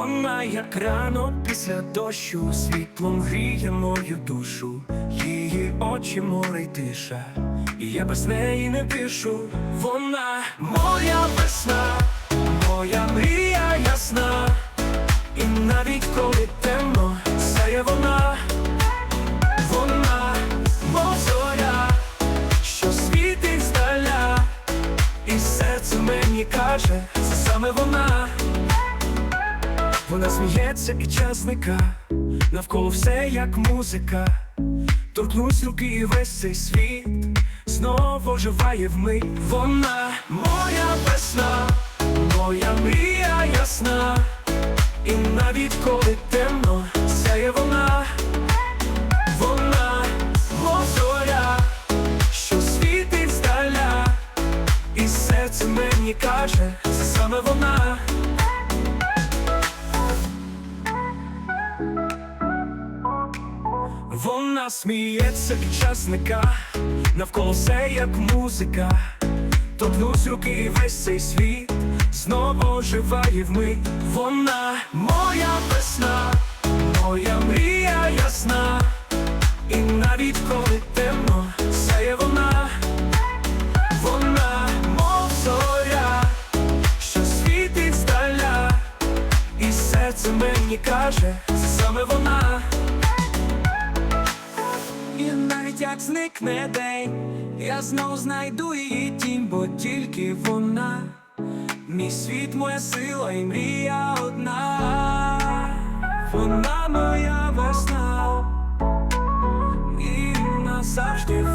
Вона як рано після дощу, світлом гріє мою душу, її очі море й тиша, і я без неї не дишу. Вона моя весна, моя мрія ясна, і навіть коли темно, сяє вона, вона, мов що світить здаля, і серце мені каже, це саме вона. Вона сміється і час зника, навколо все як музика. Торкнусь руки і весь цей світ знову оживає вмить. Вона моя весна, моя мрія ясна, і навіть коли темно, сяє вона, вона, зоря, що світить здаля, і серце мені каже, це саме вона. Вона сміється під час зника, навколо все як музика. Торкнусь руки весь цей світ знову оживає вмить. Вона моя весна, моя мрія ясна, і навіть коли темно, сяє вона, вона, мов зоря, що світить здаля, і серце мені каже, це саме вона. Як зникне день, я знов знайду її тінь, бо тільки вона, мій світ, моя сила і мрія одна, вона моя весна, і назавжди